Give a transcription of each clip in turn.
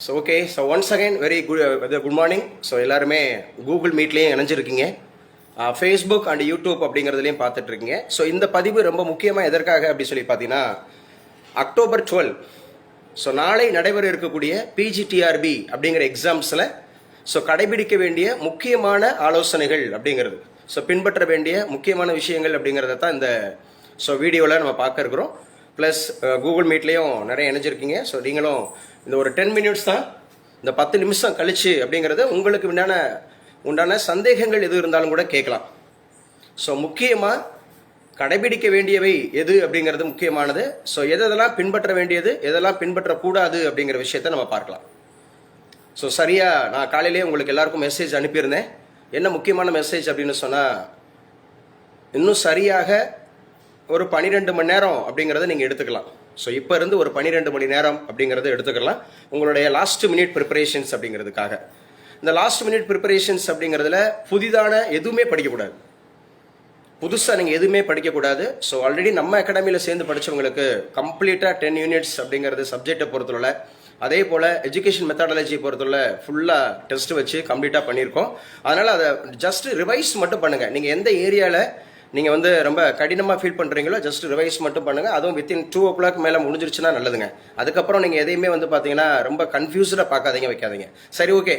So okay so once again very good good morning so எல்லாருமே Google மீட்லேயும் இணைஞ்சிருக்கீங்க. Uh, Facebook and YouTube அப்படிங்கிறதுலையும் பார்த்துட்ருக்கீங்க. ஸோ இந்த பதிவு ரொம்ப முக்கியமாக எதற்காக அப்படி சொல்லி பார்த்தீங்கன்னா அக்டோபர் டுவெல் ஸோ நாளை நடைபெற இருக்கக்கூடிய பிஜிடிஆர்பி அப்படிங்கிற எக்ஸாம்ஸில் ஸோ கடைபிடிக்க வேண்டிய முக்கியமான ஆலோசனைகள் அப்படிங்கிறது. ஸோ பின்பற்ற வேண்டிய முக்கியமான விஷயங்கள் அப்படிங்கிறத தான் இந்த ஸோ வீடியோவில் நம்ம பார்க்க இருக்கிறோம் ப்ளஸ் கூகுள் மீட்லேயும் நிறைய இணைஞ்சிருக்கீங்க. ஸோ நீங்களும் இந்த ஒரு டென் மினிட்ஸ் தான் இந்த பத்து நிமிஷம் கழிச்சு அப்படிங்கிறது உங்களுக்கு உண்டான உண்டான சந்தேகங்கள் எது இருந்தாலும் கூட கேட்கலாம். ஸோ முக்கியமாக கடைபிடிக்க வேண்டியவை எது அப்படிங்கிறது முக்கியமானது. ஸோ எதெல்லாம் பின்பற்ற வேண்டியது எதெல்லாம் பின்பற்றக்கூடாது அப்படிங்கிற விஷயத்த நம்ம பார்க்கலாம். ஸோ சரியாக நான் காலையிலேயே உங்களுக்கு எல்லாருக்கும் மெசேஜ் அனுப்பியிருந்தேன். என்ன முக்கியமான மெசேஜ் அப்படின்னு சொன்னால் இன்னும் சரியாக ஒரு பன்னிரெண்டு மணி நேரம் அப்படிங்கிறத நீங்கள் எடுத்துக்கலாம். ஸோ இப்போ இருந்து ஒரு பன்னிரெண்டு மணி நேரம் அப்படிங்கிறத எடுத்துக்கலாம். உங்களுடைய லாஸ்ட் மினிட் ப்ரிப்பரேஷன்ஸ் அப்படிங்கிறதுக்காக. இந்த லாஸ்ட் மினிட் ப்ரிப்பரேஷன்ஸ் அப்படிங்கிறதுல புதிதான எதுவுமே படிக்கக்கூடாது. புதுசாக நீங்கள் எதுவுமே படிக்கக்கூடாது. ஸோ ஆல்ரெடி நம்ம அகாடமியில் சேர்ந்து படித்தவங்களுக்கு கம்ப்ளீட்டாக டென் யூனிட்ஸ் அப்படிங்கிறது சப்ஜெக்டை பொறுத்தவரை அதே போல் எஜுகேஷன் மெத்தடாலஜி பொறுத்தவரை ஃபுல்லாக டெஸ்ட் வச்சு கம்ப்ளீட்டாக பண்ணியிருக்கோம். அதனால் அதை ஜஸ்ட் ரிவைஸ் மட்டும் பண்ணுங்கள் நீங்கள் எந்த ஏரியாவில் நீங்கள் வந்து ரொம்ப கடினமாக ஃபீல் பண்ணுறீங்களோ ஜஸ்ட் ரிவைஸ் மட்டும் பண்ணுங்கள் அதுவும் வித்தின் டூ ஓ கிளாக் மேலே முடிஞ்சிருச்சுன்னா நல்லதுங்க. அதுக்கப்புறம் நீங்கள் எதையுமே வந்து பார்த்தீங்கன்னா ரொம்ப கன்ஃபியூஸ்டாக பார்க்காதீங்க வைக்காதீங்க. சரி ஓகே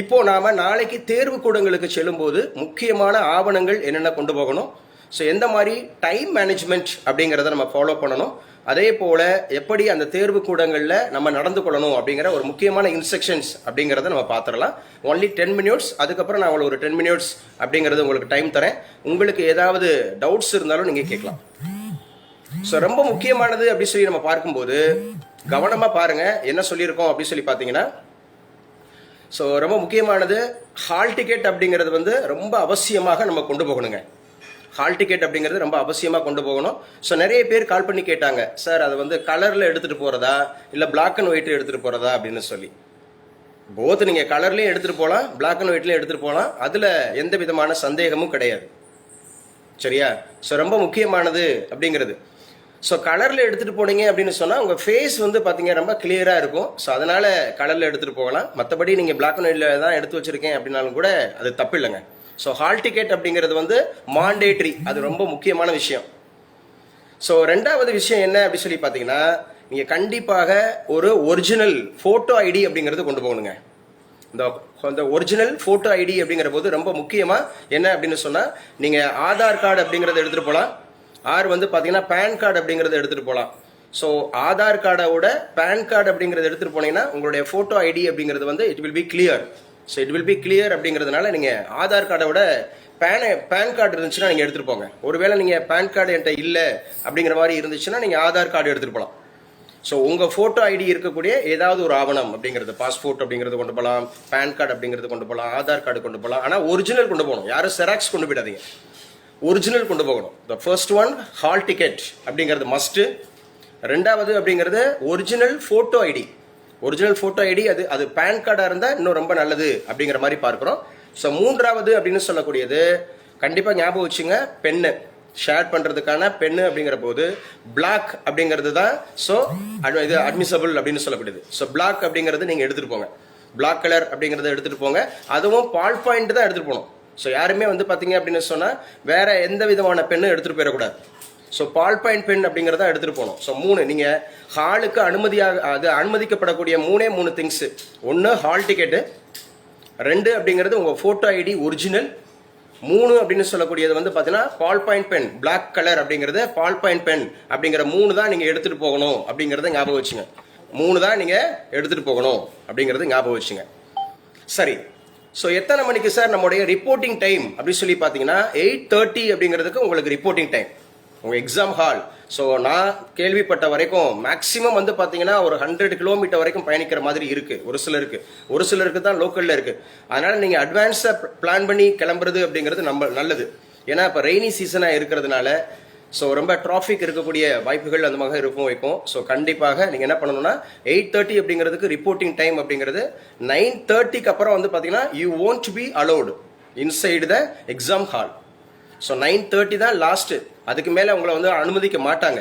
இப்போ நாம் நாளைக்கு தேர்வு கூடங்களுக்கு செல்லும்போது முக்கியமான ஆவணங்கள் என்னென்ன கொண்டு போகணும்? ஸோ எந்த மாதிரி டைம் மேனேஜ்மெண்ட் அப்படிங்கிறத நம்ம ஃபாலோ பண்ணணும். அதே போல எப்படி அந்த தேர்வு கூடங்களில் நம்ம நடந்து கொள்ளணும் அப்படிங்கிற ஒரு முக்கியமான இன்ஸ்ட்ரக்ஷன்ஸ் அப்படிங்கிறத நம்ம பார்த்துடலாம். ஒன்லி டென் மினிட்ஸ் அதுக்கப்புறம் நான் உங்களுக்கு ஒரு டென் மினிட்ஸ் அப்படிங்கிறது உங்களுக்கு டைம் தரேன். உங்களுக்கு ஏதாவது டவுட்ஸ் இருந்தாலும் நீங்கள் கேட்கலாம். ஸோ ரொம்ப முக்கியமானது அப்படின்னு சொல்லி நம்ம பார்க்கும்போது கவனமாக பாருங்க என்ன சொல்லியிருக்கோம் அப்படின்னு சொல்லி பார்த்தீங்கன்னா ஸோ ரொம்ப முக்கியமானது ஹால் டிக்கெட் அப்படிங்கிறது வந்து ரொம்ப அவசியமாக நம்ம கொண்டு போகணுங்க. ஹால் டிக்கெட் அப்படிங்கிறது ரொம்ப அவசியமாக கொண்டு போகணும். ஸோ நிறைய பேர் கால் பண்ணி கேட்டாங்க சார் அதை வந்து கலரில் எடுத்துகிட்டு போகிறதா இல்லை பிளாக் அண்ட் ஒயிட்டில் எடுத்துகிட்டு போகிறதா அப்படின்னு சொல்லி. போத் நீங்கள் கலர்லேயும் எடுத்துகிட்டு போகலாம் பிளாக் அண்ட் ஒயிட்லேயும் எடுத்துகிட்டு போகலாம் அதில் எந்த விதமான சந்தேகமும் கிடையாது. சரியா? ஸோ ரொம்ப முக்கியமானது அப்படிங்கிறது. ஸோ கலரில் எடுத்துகிட்டு போனீங்க அப்படின்னு சொன்னால் உங்கள் ஃபேஸ் வந்து பார்த்தீங்க ரொம்ப கிளியராக இருக்கும். ஸோ அதனால் கலரில் எடுத்துகிட்டு போகலாம். மற்றபடி நீங்கள் பிளாக் அண்ட் ஒயிட்டில் தான் எடுத்து வச்சுருக்கேன் அப்படின்னாலும் கூட அது தப்பு இல்லைங்க. ஸோ ஹால் டிக்கெட் அப்படிங்கிறது வந்து மாண்டேட்ரி அது ரொம்ப முக்கியமான விஷயம். ஸோ ரெண்டாவது விஷயம் என்ன அப்படி சொல்லி பார்த்தீங்கன்னா நீங்கள் கண்டிப்பாக ஒரு ஒரிஜினல் ஃபோட்டோ ஐடி அப்படிங்கிறது கொண்டு போகணுங்க. இந்த இந்த ஒரிஜினல் ஃபோட்டோ ஐடி அப்படிங்கிற போது ரொம்ப முக்கியமாக என்ன அப்படின்னு சொன்னால் நீங்கள் ஆதார் கார்டு அப்படிங்கிறத எடுத்துகிட்டு போகலாம் ஆர் வந்து பார்த்தீங்கன்னா பேன் கார்டு அப்படிங்கிறத எடுத்துகிட்டு போகலாம் ஸோ ஆதார் கார்டோட பேன் கார்டு அப்படிங்கிறத எடுத்துகிட்டு போனீங்கன்னா உங்களுடைய ஃபோட்டோ ஐடி அப்படிங்கிறது வந்து it will be clear so it will be clear அப்படிங்கிறதுனால நீங்கள் ஆதார் கார்டோட பேனை பேன் கார்டு இருந்துச்சுன்னா நீங்கள் எடுத்துகிட்டு போங்க. ஒருவேளை நீங்கள் பேன் கார்டு என்கிட்ட இல்லை அப்படிங்கிற மாதிரி இருந்துச்சுன்னா நீங்கள் ஆதார் கார்டு எடுத்துகிட்டு போகலாம் ஸோ உங்கள் ஃபோட்டோ ஐடி இருக்கக்கூடிய ஏதாவது ஒரு ஆவணம் அப்படிங்கிறது பாஸ்போர்ட் அப்படிங்கிறது கொண்டு போகலாம் பேன் கார்டு அப்படிங்கிறது கொண்டு போகலாம் ஆதார் கார்டு கொண்டு போகலாம் ஆனால் ஒரிஜினல் கொண்டு போகணும். யாரும் செராக்ஸ் கொண்டு போயிடாதீங்க. ஒரிஜினல் கொண்டு போகணும். The first one hall ticket அப்படிங்கிறது மஸ்ட்டு ரெண்டாவது அப்படிங்கிறது original photo ID original photo ID அது அது பேன் கார்டாக இருந்தால் இன்னும் ரொம்ப நல்லது அப்படிங்கிற மாதிரி பார்க்குறோம். ஸோ மூன்றாவது அப்படின்னு சொல்லக்கூடியது கண்டிப்பாக ஞாபகம் வச்சுங்க பென்னு. ஷேர் பண்ணுறதுக்கான பென்னு அப்படிங்கிற போது பிளாக் அப்படிங்கிறது தான் ஸோ இது அட்மிசபிள் அப்படின்னு சொல்லக்கூடியது. ஸோ பிளாக் அப்படிங்கிறது நீங்கள் எடுத்துகிட்டு போங்க. பிளாக் கலர் அப்படிங்கிறத எடுத்துகிட்டு போங்க. அதுவும் பால் பாயிண்ட் தான் எடுத்துகிட்டு போகணும். ஸோ யாருமே வந்து பார்த்தீங்க அப்படின்னு சொன்னால் வேற எந்த விதமான பெண்ணும் எடுத்துகிட்டு போயிடக்கூடாது. ஸோ பால் பாயிண்ட் பென் அப்படிங்கிறத எடுத்துகிட்டு போகணும் ஸோ மூணு நீங்கள் ஹாலுக்கு அனுமதியாக அது அனுமதிக்கப்படக்கூடிய மூணே மூணு திங்ஸு ஒன்று ஹால் டிக்கெட்டு ரெண்டு அப்படிங்கிறது உங்கள் ஃபோட்டோ ஐடி ஒரிஜினல் மூணு அப்படின்னு சொல்லக்கூடியது வந்து பார்த்தீங்கன்னா ball point pen black colour அப்படிங்கிறது பால் பாயிண்ட் பென் அப்படிங்கிற மூணு தான் நீங்கள் எடுத்துகிட்டு போகணும் அப்படிங்கிறத ஞாபகம் வச்சுங்க. மூணு தான் நீங்கள் எடுத்துகிட்டு போகணும் அப்படிங்கிறது ஞாபகம் வச்சுங்க. சரி. ஸோ எத்தனை மணிக்கு சார் நம்முடைய ரிப்போர்ட்டிங் டைம் அப்படின்னு சொல்லி பார்த்தீங்கன்னா எயிட் தேர்ட்டி அப்படிங்கிறதுக்கு உங்களுக்கு ரிப்போர்ட்டிங் டைம் உங்கள் எக்ஸாம் ஹால் ஸோ நான் கேள்விப்பட்ட வரைக்கும் மேக்ஸிமம் வந்து பார்த்தீங்கன்னா ஒரு ஹண்ட்ரட் கிலோமீட்டர் வரைக்கும் பயணிக்கிற மாதிரி இருக்குது ஒரு சிலருக்கு. ஒரு சிலருக்கு தான் லோக்கலில் இருக்குது அதனால் நீங்கள் அட்வான்ஸாக பிளான் பண்ணி கிளம்புறது அப்படிங்கிறது நம்ம நல்லது. ஏன்னா இப்போ ரெய்னி சீசனாக இருக்கிறதுனால ஸோ ரொம்ப டிராஃபிக் இருக்கக்கூடிய வாய்ப்புகள் அந்த மாதிரி இருக்கும் வைக்கும் ஸோ கண்டிப்பாக நீங்கள் என்ன பண்ணணும்னா எயிட் தேர்ட்டி அப்படிங்கிறதுக்கு ரிப்போர்ட்டிங் டைம் அப்படிங்கிறது நைன் தேர்ட்டிக்கு அப்புறம் வந்து பார்த்தீங்கன்னா you won't be allowed inside the exam hall so nine thirty தான் லாஸ்ட்டு அதுக்கு மேலே உங்களை வந்து அனுமதிக்க மாட்டாங்க.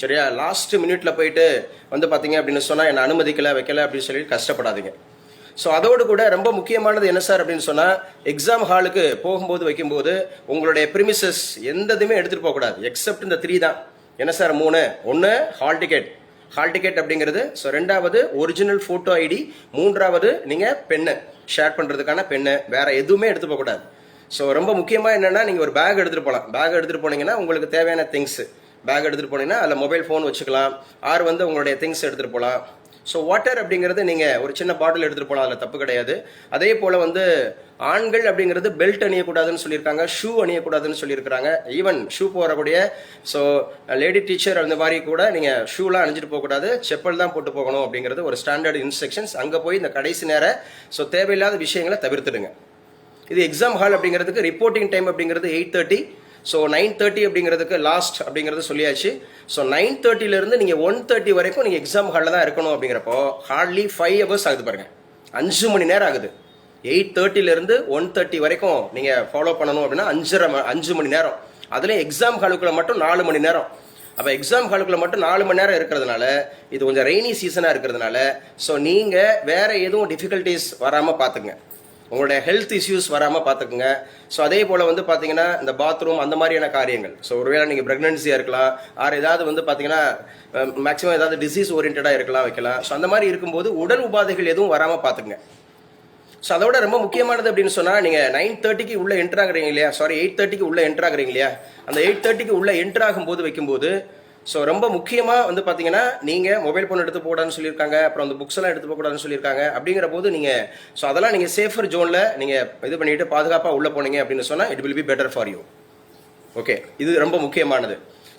சரியா? லாஸ்ட் மினிட்ல போயிட்டு வந்து பார்த்தீங்க அப்படின்னு சொன்னால் என்னை அனுமதிக்கலை வைக்கல அப்படின்னு சொல்லி கஷ்டப்படாதீங்க. ஸோ அதோடு கூட ரொம்ப முக்கியமானது என்ன சார் அப்படின்னு சொன்னால் எக்ஸாம் ஹாலுக்கு போகும்போது வைக்கும்போது உங்களுடைய ப்ரிமிசஸ் எந்த இதுவுமே எடுத்துகிட்டு போகக்கூடாது. எக்ஸப்ட் இந்த த்ரீ தான். என்ன சார்? மூணு. ஒன்று ஹால் டிக்கெட் ஹால் டிக்கெட் அப்படிங்கிறது ஸோ ரெண்டாவது ஒரிஜினல் ஃபோட்டோ ஐடி மூன்றாவது நீங்கள் பெண்ணு ஷேர் பண்ணுறதுக்கான பெண்ணு வேற எதுவுமே எடுத்து போகக்கூடாது. ஸோ ரொம்ப முக்கியமாக என்னென்னா நீங்கள் ஒரு பேக் எடுத்துகிட்டு போகலாம் பேக் எடுத்துகிட்டு போனீங்கன்னா உங்களுக்கு தேவையான திங்ஸ் பேக் எடுத்துகிட்டு போனீங்கன்னா அதில் மொபைல் ஃபோன் வச்சுக்கலாம். ஆர் வந்து உங்களுடைய திங்ஸ் எடுத்துகிட்டு போகலாம் ஸோ வாட்டர் அப்படிங்கிறது நீங்கள் ஒரு சின்ன பாட்டில் எடுத்துகிட்டு போகலாம் அதில் தப்பு கிடையாது. அதே போல் வந்து ஆண்கள் அப்படிங்கிறது பெல்ட் அணியக்கூடாதுன்னு சொல்லியிருக்காங்க. ஷூ அணியக்கூடாதுன்னு சொல்லியிருக்காங்க ஈவன் ஷூ போடக்கூடிய ஸோ லேடி டீச்சர் அந்த மாதிரி கூட நீங்கள் ஷூலாம் அணிஞ்சிட்டு போகக்கூடாது. செப்பல் தான் போட்டு போகணும் அப்படிங்கிறது ஒரு ஸ்டாண்டர்ட் இன்ஸ்ட்ரக்ஷன்ஸ் அங்கே போய் இந்த கடைசி நேரம் ஸோ தேவையில்லாத விஷயங்களை தவிர்த்துடுங்க. இது எக்ஸாம் ஹால் அப்படிங்கிறதுக்கு ரிப்போர்ட்டிங் டைம் அப்படிங்கிறது eight thirty so nine thirty அப்படிங்கிறதுக்கு லாஸ்ட் அப்படிங்கிறது சொல்லியாச்சு. ஸோ நைன் தேர்ட்டிலேருந்து நீங்கள் ஒன் தேர்ட்டி வரைக்கும் நீங்கள் எக்ஸாம் ஹாலில் தான் இருக்கணும் அப்படிங்கிறப்போ ஹார்ட்லி ஃபைவ் ஹவர்ஸ் ஆகுது பாருங்கள் அஞ்சு மணி நேரம் ஆகுது. எயிட் தேர்ட்டிலேருந்து ஒன் தேர்ட்டி வரைக்கும் நீங்கள் ஃபாலோ பண்ணணும் அப்படின்னா அஞ்சரை அஞ்சு மணி நேரம். அதுலேயும் எக்ஸாம் ஹாலுக்குள்ளே மட்டும் நாலு மணி நேரம். அப்போ எக்ஸாம் ஹாலுக்குள்ள மட்டும் நாலு மணி நேரம் இருக்கிறதுனால இது கொஞ்சம் ரெய்னி சீசனாக இருக்கிறதுனால ஸோ நீங்கள் வேறு எதுவும் டிஃபிகல்ட்டிஸ் வராமல் பார்த்துங்க உங்களுடைய ஹெல்த் இஷ்யூஸ் வராமல் பார்த்துக்குங்க. ஸோ அதே போல் வந்து பார்த்தீங்கன்னா இந்த பாத்ரூம் அந்த மாதிரியான காரியங்கள். ஸோ ஒருவேளை நீங்கள் ப்ரெக்னன்சியாக இருக்கலாம் ஆறு ஏதாவது வந்து பார்த்தீங்கன்னா மேக்ஸிமம் ஏதாவது டிசீஸ் ஓரியன்டாக இருக்கலாம் வைக்கலாம். ஸோ அந்த மாதிரி இருக்கும்போது உடல் உபாதைகள் எதுவும் வராமல் பார்த்துக்குங்க. ஸோ அதோட ரொம்ப முக்கியமானது அப்படின்னு சொன்னால் நீங்கள் நைன் தேர்ட்டிக்கு உள்ள என்ட்ராகிறீங்க இல்லையா? சாரி எயிட் தேர்ட்டிக்கு உள்ள என்ட்ராகிறீங்க இல்லையா? அந்த எயிட் தேர்ட்டிக்கு உள்ளே என்ட்ராகும் போது வைக்கும்போது ஸோ ரொம்ப முக்கியமாக வந்து பார்த்தீங்கன்னா நீங்கள் மொபைல் ஃபோன் எடுத்து போகக்கூடாதுன்னு சொல்லியிருக்காங்க அப்புறம் அந்த புக்ஸ் எல்லாம் எடுத்து போகக்கூடாதுன்னு சொல்லியிருக்காங்க அப்படிங்கிற போது நீங்கள் ஸோ அதெல்லாம் நீங்கள் சேஃபர் ஜோனில் நீங்கள் இது பண்ணிட்டு பாதுகாப்பாக உள்ளே போனீங்க அப்படின்னு சொன்னால் it will be better for you okay இது ரொம்ப முக்கியமானது.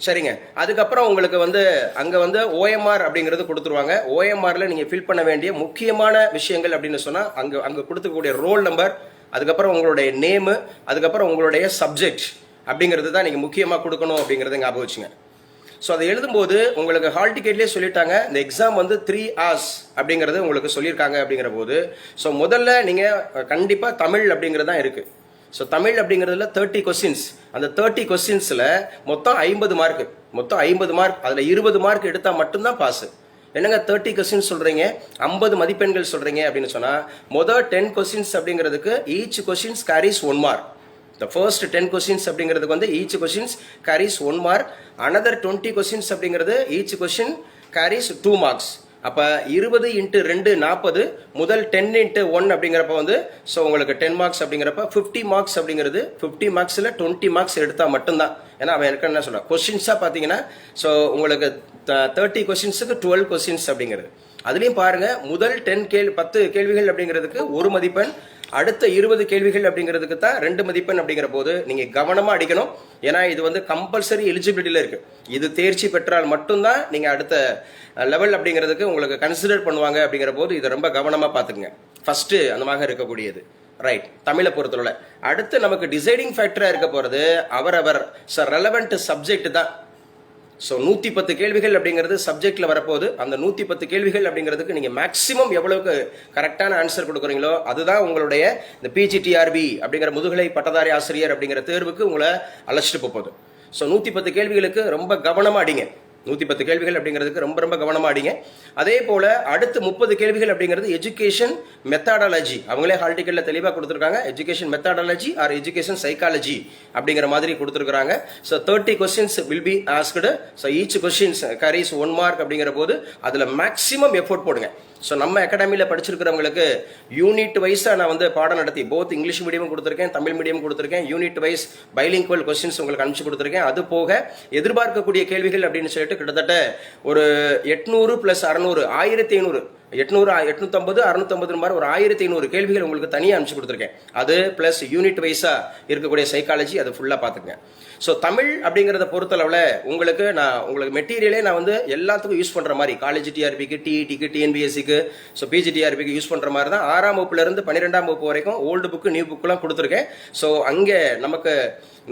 சரிங்க. அதுக்கப்புறம் உங்களுக்கு வந்து அங்கே வந்து ஓஎம்ஆர் அப்படிங்கிறது கொடுத்துருவாங்க. ஓஎம்ஆரில் நீங்கள் ஃபில் பண்ண வேண்டிய முக்கியமான விஷயங்கள் அப்படின்னு சொன்னால் அங்கே அங்கே கொடுத்துக்கூடிய ரோல் நம்பர் அதுக்கப்புறம் உங்களுடைய நேமு அதுக்கப்புறம் உங்களுடைய சப்ஜெக்ட் அப்படிங்கிறது தான் நீங்கள் முக்கியமாக கொடுக்கணும் அப்படிங்கிறத ஞாபகம் வச்சுங்க. ஸோ அதை எழுதும்போது உங்களுக்கு ஹால் டிக்கெட்லேயே சொல்லிட்டாங்க இந்த எக்ஸாம் வந்து த்ரீ ஹார்ஸ் அப்படிங்கிறது உங்களுக்கு சொல்லியிருக்காங்க அப்படிங்கிற போது ஸோ முதல்ல நீங்கள் கண்டிப்பாக தமிழ் அப்படிங்கிறது தான் இருக்குது ஸோ தமிழ் அப்படிங்கிறதுல தேர்ட்டி கொஸ்டின்ஸ் அந்த தேர்ட்டி கொஸ்டின்ஸில் மொத்தம் ஐம்பது மார்க் மொத்தம் ஐம்பது மார்க் அதில் இருபது மார்க் எடுத்தால் மட்டும்தான் பாஸ் என்னங்க தேர்ட்டி கொஸ்டின் சொல்கிறீங்க ஐம்பது மதிப்பெண்கள் சொல்கிறீங்க அப்படின்னு சொன்னால் மொதல் டென் கொஸ்டின்ஸ் அப்படிங்கிறதுக்கு each questions carries one mark the first ten questions அப்படிங்கிறதுக்கு வந்து each questions carries one mark another twenty questions அப்படிங்கிறது each question carries two marks அப்போ இருபது இன்ட்டு ரெண்டு நாற்பது முதல் டென் இன்ட்டு ஒன் அப்படிங்கிறப்ப வந்து ஸோ உங்களுக்கு டென் மார்க்ஸ் அப்படிங்கிறப்ப ஃபிஃப்டி மார்க்ஸ் அப்படிங்கிறது ஃபிஃப்டி மார்க்ஸில் டுவெண்ட்டி மார்க்ஸ் எடுத்தால் மட்டும்தான். ஏன்னா அவன் இருக்க என்ன சொல்கிறான் கொஸ்டின்ஸாக பார்த்தீங்கன்னா ஸோ உங்களுக்கு தேர்ட்டி கொஸ்டின்ஸுக்கு டுவெல் கொஸ்டின்ஸ் அப்படிங்கிறது. அதுலேயும் பாருங்கள் முதல் டென் கேள்வி பத்து கேள்விகள் அப்படிங்கிறதுக்கு ஒரு மதிப்பெண் அடுத்த இருபது கேள்விகள் அப்படிங்கிறதுக்கு தான் ரெண்டு மதிப்பெண் அப்படிங்கிற போது நீங்கள் கவனமாக அடிக்கணும். ஏன்னா இது வந்து கம்பல்சரி எலிஜிபிலிட்டியில் இருக்குது இது தேர்ச்சி பெற்றால் மட்டும்தான் நீங்கள் அடுத்த லெவல் அப்படிங்கிறதுக்கு உங்களுக்கு கன்சிடர் பண்ணுவாங்க அப்படிங்கிற போது இதை ரொம்ப கவனமாக பார்த்துக்குங்க. ஃபஸ்ட்டு அந்த மாதிரி இருக்கக்கூடியது. ரைட் தமிழை பொறுத்தவரை. அடுத்து நமக்கு டிசைடிங் ஃபேக்டராக இருக்க போகிறது அவரவர் ச ரெலவெண்ட் சப்ஜெக்ட் தான். ஸோ நூற்றி பத்து கேள்விகள் அப்படிங்கிறது சப்ஜெக்டில் வரப்போகுது. அந்த நூற்றி பத்து கேள்விகள் அப்படிங்கிறதுக்கு நீங்கள் மேக்ஸிமம் எவ்வளவுக்கு கரெக்டான ஆன்சர் கொடுக்குறீங்களோ அதுதான் உங்களுடைய இந்த பிஜிடிஆர்பி அப்படிங்கிற முதுகலை பட்டதாரி ஆசிரியர் அப்படிங்கிற தேர்வுக்கு உங்களை அழைச்சிட்டு போகுது. ஸோ நூற்றி பத்து கேள்விகளுக்கு ரொம்ப கவனமாக அடிங்க. நூற்றி பத்து கேள்விகள் அப்படிங்கிறதுக்கு ரொம்ப ரொம்ப கவனமாக அடிங்க. அதே போல் அடுத்து முப்பது கேள்விகள் அப்படிங்கிறது எஜுகேஷன் மெத்தாடாலஜி அவங்களே ஹால் டிக்கெட்டில் தெளிவாக கொடுத்துருக்காங்க. Education methodology or education psychology அப்படிங்கிற மாதிரி கொடுத்துருக்காங்க so thirty questions will be asked so each questions carries one mark அப்படிங்கிற போது அதில் மேக்ஸிமம் எஃபோர்ட் போடுங்க. ஸோ நம்ம அகாடமியில் படிச்சிருக்கிறவங்களுக்கு யூனிட் வைஸாக நான் வந்து பாடம் நடத்தி போத் இங்கிலீஷ் மீடியம் கொடுத்துருக்கேன் தமிழ் மீடியம் கொடுத்துருக்கேன் யூனிட் வைஸ் பைலிங்குவல் கொஸ்டின்ஸ் உங்களுக்கு அனுப்பிச்சு கொடுத்துருக்கேன். அது போக எதிர்பார்க்கக்கூடிய கேள்விகள் அப்படின்னு சொல்லிட்டு கிட்டத்தட்ட ஒரு எட்நூறு ப்ளஸ் அறநூறு ஆயிரத்தி ஐநூறு எட்நூறு எட்நூத்தம்பது அறுநூத்தம்பது மாதிரி ஒரு ஆயிரத்தி ஐநூறு கேள்விகள் உங்களுக்கு தனியாக அனுப்பிச்சு கொடுத்துருக்கேன். அது ப்ளஸ் யூனிட் வைஸாக இருக்கக்கூடிய சைக்காலஜி அதை ஃபுல்லாக பார்த்துக்கங்க. ஸோ தமிழ் அப்படிங்கிறத பொறுத்தளவில் உங்களுக்கு நான் உங்களுக்கு மெட்டீரியலே நான் வந்து எல்லாத்துக்கும் யூஸ் பண்ணுற மாதிரி காலேஜ் டிஆர்பிக்கு டிஇடிக்கு டிஎன்பிஎஸ்சிக்கு ஸோ பிஜிடிஆர்பிக்கு யூஸ் பண்ணுற மாதிரி தான் ஆறாம் வகுப்புலேருந்து பன்னிரெண்டாம் வகுப்பு வரைக்கும் ஓல்டு புக்கு நியூ புக்கெலாம் கொடுத்துருக்கேன். ஸோ அங்கே நமக்கு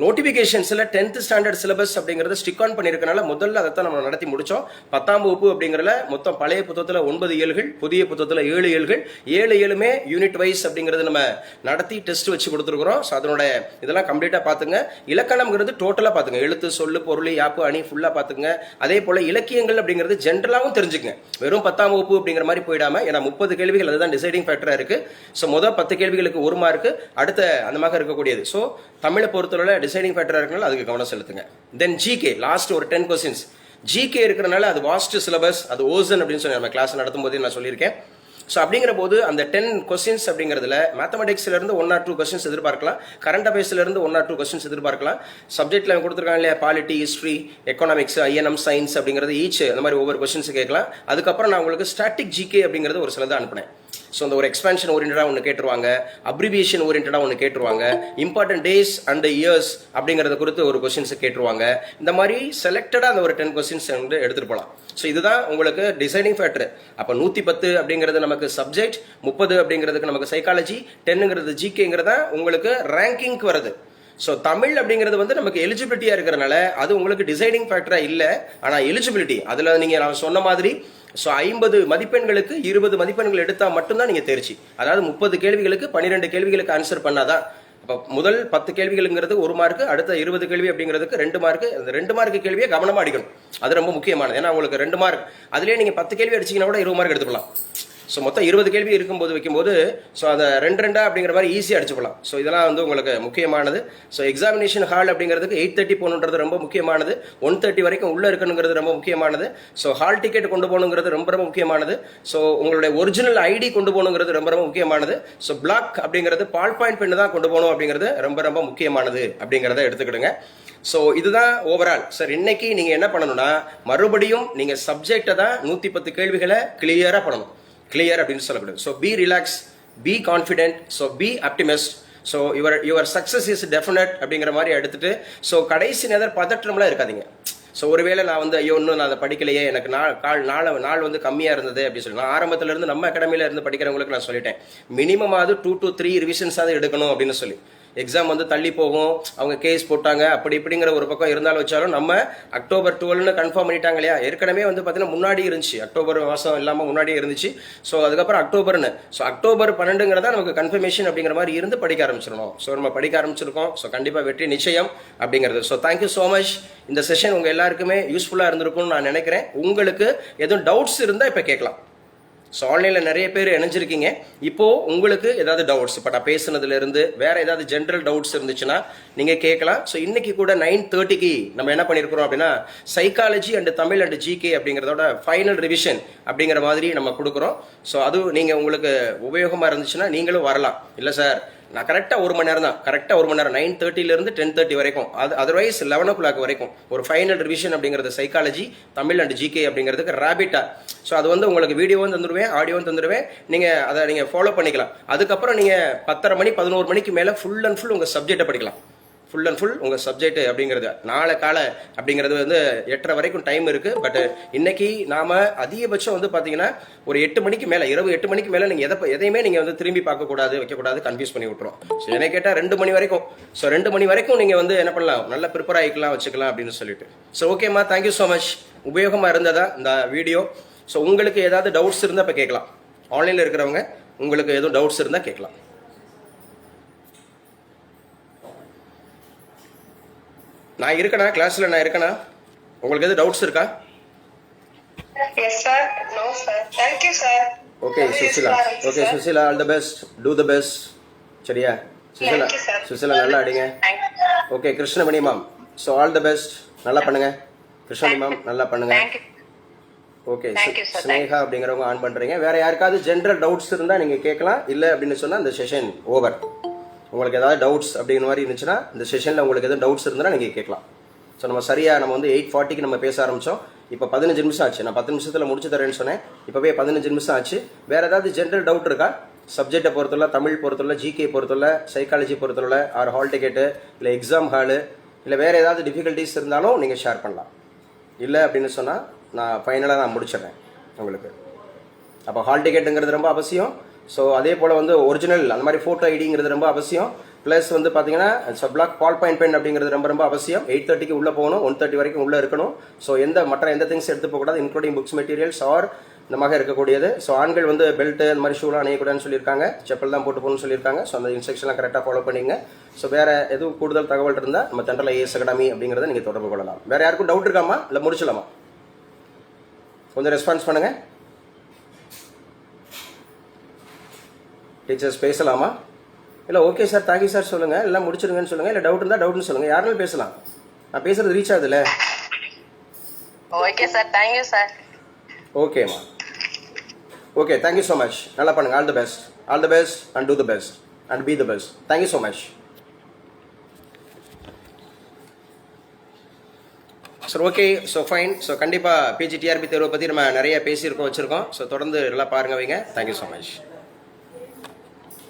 நோட்டிஃபிகேஷன்ஸில் டென்த் ஸ்டாண்டர்ட் சிலபஸ் அப்படிங்கிறத ஸ்டிக் ஆன் பண்ணியிருக்கனால முதல்ல அதை தான் நம்ம நடத்தி முடித்தோம் பத்தாம் வகுப்பு அப்படிங்கிறல மொத்தம் பழைய புத்தகத்தில் ஒன்பது ஏழுகள் புதிய புத்தகத்தில் ஏழு ஏழுகள். ஏழு ஏழுமே யூனிட் வைஸ் அப்படிங்கிறது நம்ம நடத்தி டெஸ்ட் வச்சு கொடுத்துருக்குறோம். ஸோ அதனோட இதெல்லாம் கம்ப்ளீட்டாக பார்த்துங்க. இலக்கணம்ங்கிறது டோட்டலாக பார்த்துங்க எழுத்து சொல்லு பொருள் யாப்பு அணி ஃபுல்லாக பார்த்துங்க அதே போல் இலக்கியங்கள் அப்படிங்கிறது ஜென்ரலாகவும் தெரிஞ்சுக்கங்க. வெறும் பத்தாம் வகுப்பு அப்படிங்கிற மாதிரி போயிடாமல் ஏன்னா முப்பது கேள்விகள் அதுதான் டிசைடிங் ஃபேக்டராக இருக்குது ஸோ மொதல் பத்து கேள்விகளுக்கு ஒரு மார்க்கு அடுத்த அந்த மாதிரி இருக்கக்கூடியது. ஸோ தமிழை பொறுத்தவரை டிசைடிங் ஃபேக்டராக இருக்கனால அதுக்கு கவனம் செலுத்துங்க. தென் ஜிகே லாஸ்ட் ஒரு டென் கொஸ்டின்ஸ் ஜிகே இருக்கிறனால அது வாஸ்ட் சிலபஸ் அது ஓசன் அப்படின்னு சொல்லி நம்ம கிளாஸ் நடத்தும் போதே நான் சொல்லியிருக்கேன். ஸோ அப்படிங்கிற போது அந்த டென் கொஸ்டின்ஸ் அப்படிங்கிறதுல மேத்தமெட்டிக்ஸ்ல இருந்து ஒன் ஆர் டூ கொஸ்டின்ஸ் எதிர்பார்க்கலாம் கரண்ட் அஃபேர்ஸ்ல இருந்து ஒன் ஆர் டூ கொஸ்டின்ஸ் எதிர்பார்க்கலாம் சப்ஜெக்ட்ல கொடுத்துருக்காங்க இல்லையா? Polity history economics INM science அப்படிங்கிறது ஈச் அந்த மாதிரி ஒவ்வொரு கொஸ்டின்ஸ் கேட்கலாம். அதுக்கப்புறம் நான் உங்களுக்கு ஸ்டாட்டிக் ஜிகே அப்படிங்கிறது ஒரு சிலதான் அனுப்பினேன். ஸோ அந்த ஒரு எக்ஸ்பென்ஷன் ஓரியன்டாக ஒன்று கேட்டுருவாங்க. அப்ரிவியேஷன் ஓரியன்டாக ஒன்று கேட்டுருவாங்க. இம்பார்ட்டன்ட் டேஸ் அண்ட் இயர்ஸ் அப்படிங்கிறத குறித்து ஒரு கொஸ்டின்ஸ் கேட்டுருவாங்க. இந்த மாதிரி செலக்டடாக அந்த ஒரு டென் கொஸ்டின்ஸ் வந்து எடுத்துகிட்டு போகலாம் ஸோ இதுதான் உங்களுக்கு டிசைனிங் ஃபேக்டர் அப்போ நூற்றி பத்து அப்படிங்கிறது நமக்கு சப்ஜெக்ட் முப்பது அப்படிங்கிறதுக்கு நமக்கு சைக்காலஜி டென்னுங்கிறது ஜிகேங்கிறது தான் உங்களுக்கு ரேங்கிங்க்கு வருது ஸோ தமிழ் அப்படிங்கிறது வந்து நமக்கு எலிஜிபிலிட்டியாக இருக்கிறனால அது உங்களுக்கு டிசைனிங் ஃபேக்டராக இல்லை. ஆனால் எலிஜிபிலிட்டி அதில் நீங்கள் நான் சொன்ன மாதிரி ஸோ ஐம்பது மதிப்பெண்களுக்கு இருபது மதிப்பெண்கள் எடுத்தால் மட்டும்தான் நீங்கள் தேர்ச்சி. அதாவது முப்பது கேள்விகளுக்கு பன்னிரெண்டு கேள்விகளுக்கு ஆன்சர் பண்ணாதான். அப்போ முதல் பத்து கேள்விகளுங்கிறது ஒரு மார்க்கு அடுத்த இருபது கேள்வி அப்படிங்கிறதுக்கு ரெண்டு மார்க்கு அந்த ரெண்டு மார்க்கு கேள்வியை கவனமாக அடிக்கணும். அது ரொம்ப முக்கியமானது. ஏன்னா உங்களுக்கு ரெண்டு மார்க் அதுலேயே நீங்கள் பத்து கேள்வி அடிச்சிங்கன்னா கூட இருபது மார்க் எடுத்துக்கலாம். ஸோ மொத்தம் இருபது கேள்வி இருக்கும்போது வைக்கும்போது ஸோ அதை ரெண்டு ரெண்டாக அப்படிங்கிற மாதிரி ஈஸியாக அடிச்சுக்கலாம் ஸோ இதெல்லாம் வந்து உங்களுக்கு முக்கியமானது. ஸோ எக்ஸாமினேஷன் ஹால் அப்படிங்கிறதுக்கு எயிட் தேர்ட்டி போகணுன்றது ரொம்ப முக்கியமானது. ஒன் தேர்ட்டி வரைக்கும் உள்ளே இருக்கணுங்கிறது ரொம்ப முக்கியமானது. ஸோ ஹால் டிக்கெட் கொண்டு போகணுங்கிறது ரொம்ப ரொம்ப முக்கியமானது. ஸோ உங்களுடைய ஒரிஜினல் ஐடி கொண்டு போகணுங்கிறது ரொம்ப ரொம்ப முக்கியமானது. ஸோ பிளாக் அப்படிங்கிறது பால் பாயிண்ட் பெண்ணு தான் கொண்டு போகணும் அப்படிங்கிறது ரொம்ப ரொம்ப முக்கியமானது அப்படிங்கிறத எடுத்துக்கிடுங்க. ஸோ இதுதான் ஓவரால் சார் இன்னைக்கு நீங்கள் என்ன பண்ணணும்னா மறுபடியும் நீங்கள் சப்ஜெக்டை தான் நூற்றி பத்து கேள்விகளை கிளியராக பண்ணணும். கிளியர் அப்படின்னு சொல்லக்கூடாது so be relax be confident so be optimist so your your success is definite அப்படிங்கிற மாதிரி எடுத்துட்டு ஸோ கடைசி நேரம் பதற்றம்லாம் இருக்காதீங்க. ஸோ ஒருவேளை நான் வந்து ஐயோ இன்னும் நான் அதை படிக்கலையே எனக்கு நாள் கால் நாள் நாள் வந்து கம்மியாக இருந்தது அப்படின்னு சொல்லி நான் ஆரம்பத்துலேருந்து நம்ம அகாடமியில் இருந்து படிக்கிறவங்களுக்கு நான் சொல்லிட்டேன். மினிமம் அது டூ டு த்ரீ ரிவிஷன்ஸாவது எடுக்கணும் அப்படின்னு சொல்லி. எக்ஸாம் வந்து தள்ளி போகும். அவங்க கேஸ் போட்டாங்க. அப்படி இப்படிங்கிற ஒரு பக்கம் இருந்தாலும் வச்சாலும் நம்ம அக்டோபர் டுவெல்னு கன்ஃபார்ம் பண்ணிட்டாங்க இல்லையா? ஏற்கனவே வந்து பார்த்தீங்கன்னா முன்னாடி இருந்துச்சு. அக்டோபர் மாதம் இல்லாமல் முன்னாடியே இருந்துச்சு. ஸோ அதுக்கப்புறம் அக்டோபர்னு ஸோ அக்டோபர் பன்னெண்டுங்கிறதா நமக்கு கன்ஃபர்மேஷன் அப்படிங்கிற மாதிரி இருந்து படிக்க ஆரம்பிச்சிடணும். ஸோ நம்ம படிக்க ஆரம்பிச்சிருக்கோம். ஸோ கண்டிப்பாக வெற்றி நிச்சயம் அப்படிங்கிறது. So thank you so much இந்த செஷன் உங்கள் எல்லாருக்குமே யூஸ்ஃபுல்லாக இருந்திருக்கும்னு நான் நினைக்கிறேன். உங்களுக்கு எதுவும் டவுட்ஸ் இருந்தால் இப்போ கேட்கலாம். ஸோ ஆன்லைனில் நிறைய பேர் இணைஞ்சிருக்கீங்க. இப்போது உங்களுக்கு ஏதாவது டவுட்ஸ் இப்போ நான் பேசுனதுலேருந்து வேறு ஏதாவது ஜென்ரல் டவுட்ஸ் இருந்துச்சுன்னா நீங்கள் கேட்கலாம். ஸோ இன்றைக்கி கூட நைன் தேர்ட்டிக்கு நம்ம என்ன பண்ணியிருக்கிறோம் அப்படின்னா psychology and Tamil and GK அப்படிங்கிறதோட ஃபைனல் ரிவிஷன் அப்படிங்கிற மாதிரி நம்ம கொடுக்குறோம். ஸோ அதுவும் நீங்கள் உங்களுக்கு உபயோகமாக இருந்துச்சுன்னா நீங்களும் வரலாம். இல்லை சார் நான் கரெக்டாக ஒரு மணி நேரம் தான் கரெக்டாக ஒரு மணி நேரம். நைன் தேர்ட்டிலேருந்து டென் தேர்ட்டி வரைக்கும். அது அதர்வைஸ் லெவன் ஓ கிளாக் வரைக்கும். ஒரு ஃபைனல் ரிவிஷன் அப்படிங்கிறது சைக்காலஜி தமிழ் அண்ட் ஜிகே அப்படிங்கிறதுக்கு ரேபிட்டா ஸோ அது வந்து உங்களுக்கு வீடியோவும் தந்துடுவேன் ஆடியோவும் தந்துடுவேன் நீங்கள் அதை நீங்கள் ஃபாலோ பண்ணிக்கலாம். அதுக்கப்புறம் நீங்கள் பத்தரை மணி பதினோரு மணிக்கு மேலே ஃபுல் அண்ட் ஃபுல் உங்கள் சப்ஜெக்டை படிக்கலாம். ஃபுல் அண்ட் ஃபுல் உங்கள் சப்ஜெக்ட் அப்படிங்கிறது. நாளை கால அப்படிங்கிறது வந்து எட்டரை வரைக்கும் டைம் இருக்குது பட் இன்னைக்கு நாம் அதிகபட்சம் வந்து பார்த்தீங்கன்னா ஒரு எட்டு மணிக்கு மேலே இரவு எட்டு மணிக்கு மேலே நீங்கள் எதை எதையுமே நீங்கள் வந்து திரும்பி பார்க்கக்கூடாது வைக்கக்கூடாது கன்ஃபியூஸ் பண்ணி விட்டுரும். ஸோ என்னை கேட்டால் ரெண்டு மணி வரைக்கும். ஸோ ரெண்டு மணி வரைக்கும் நீங்கள் வந்து என்ன பண்ணலாம்? நல்லா ப்ரிப்பேர் ஆகிக்கலாம் வச்சுக்கலாம் அப்படின்னு சொல்லிட்டு. ஸோ ஓகேம்மா தேங்க்யூ ஸோ மச் உபயோகமாக இருந்ததா இந்த வீடியோ ஸோ உங்களுக்கு ஏதாவது டவுட்ஸ் இருந்தால் இப்போ கேட்கலாம். ஆன்லைனில் இருக்கிறவங்க உங்களுக்கு எதுவும் டவுட்ஸ் இருந்தால் கேட்கலாம். நான் இருக்கேனா? கிளாஸ்ல நான் இருக்கேனா? உங்களுக்கு எதுவும் டவுட்ஸ் இருக்கா? Yes, sir. No, sir. Thank you, sir. Okay Susila okay. Susila all the best to the best சரியா? சுசிலா. சுசிலா நல்லா அடிங்க. Okay Krishnamani ma'am so all the best நல்லா பண்ணுங்க. கிருஷ்ணமணி மேம் நல்லா பண்ணுங்க. ஓகே. ஸ்னேகா அப்படிங்கிறவங்க ஆன் பண்றீங்க. வேற யாருக்காவது ஜென்ரல் டவுட்ஸ் இருந்தா நீங்க கேட்கலாம். இல்ல அப்படின்னு சொன்னா இந்த செஷன் ஓவர் உங்களுக்கு ஏதாவது டவுட்ஸ் அப்படிங்கிற மாதிரி இருந்துச்சுன்னா இந்த செஷனில் உங்களுக்கு எதுவும் டவுட்ஸ் இருந்தால் நீங்கள் கேட்கலாம். ஸோ நம்ம சரியாக நம்ம வந்து எயிட் ஃபார்ட்டிக்கு நம்ம பேச ஆரம்பித்தோம் இப்போ பதினஞ்சு நிமிஷம் ஆச்சு. நான் பத்து நிமிஷத்தில் முடிச்சு தரேன்னு சொன்னேன். இப்போவே பதினஞ்சு நிமிஷம் ஆச்சு. வேறு ஏதாவது ஜென்ரல் டவுட் இருக்கா? சப்ஜெக்டை பொறுத்துள்ள தமிழ் பொறுத்துள்ள ஜிகே பொறுத்துள்ள சைக்காலஜி பொறுத்துள்ள ஆர் ஹால் டிக்கெட்டு இல்லை எக்ஸாம் ஹாலு இல்லை வேறு ஏதாவது டிஃபிகல்ட்டிஸ் இருந்தாலும் நீங்கள் ஷேர் பண்ணலாம். இல்லை அப்படின்னு சொன்னால் நான் ஃபைனலாக நான் முடிச்சிடுறேன் உங்களுக்கு. அப்போ ஹால் டிக்கெட்டுங்கிறது ரொம்ப அவசியம். ஸோ அதே போல் வந்து ஒரிஜினல் அந்த மாதிரி ஃபோட்டோ ஐடிங்கிறது ரொம்ப அவசியம். ப்ளஸ் வந்து பார்த்தீங்கன்னா சப்ளாக் பால் பாயிண்ட் பென் அப்படிங்கிறது ரொம்ப ரொம்ப அவசியம். எயிட் தேர்ட்டிக்கு உள்ளே போகணும் ஒன் தேர்ட்டி வரைக்கும் உள்ளே இருக்கணும். ஸோ எந்த மற்ற எந்த திங்ஸ் எடுத்து போகக்கூடாது இன்க்ளூடிங் புக்ஸ் மெட்டீரியல்ஸ் ஆர் இந்த மாதிரி இருக்கக்கூடியது. ஸோ ஆண்கள் வந்து பெல்ட்டு அந்த மாதிரி ஷூலாம் அணியக்கூடாதுன்னு சொல்லியிருக்காங்க. செப்பல் தான் போட்டு போகணும்னு சொல்லியிருக்காங்க. ஸோ அந்த இன்ஸ்ட்ரக்ஷன்லாம் கரெக்டாக ஃபாலோ பண்ணிங்க. ஸோ வேறு எதுவும் கூடுதல் தகவல் இருந்தால் நம்ம தென்றல் ஐஎஸ் அகாடமி அப்படிங்கிறத நீங்கள் தொடர்பு கொள்ளலாம். வேறு யாருக்கும் டவுட் இருக்காமா? இல்லை முடிச்சலாமா கொஞ்சம் ரெஸ்பான்ஸ் பண்ணுங்கள் டீச்சர்ஸ் பேசலாமா? இல்லை ஓகே சார் தேங்க்யூ சார் சொல்லுங்கள் எல்லாம் முடிச்சிருங்கன்னு சொல்லுங்கள் இல்லை டவுட் இருந்தால் டவுட்னு சொல்லுங்கள் யாருனாலும் பேசலாம். நான் பேசுகிறது ரீச் ஆகுதுல்ல? Okay sir thank you sir ஓகேம்மா okay thank you so much நல்லா பண்ணுங்க. All the best all the best and to the best and be the best thank you so much sir okay so fine so கண்டிப்பாக PGTRB தேர்வை பற்றி நம்ம நிறைய பேசியிருக்கோம் வச்சுருக்கோம். ஸோ தொடர்ந்து நல்லா பாருங்க வைங்க. Thank you so much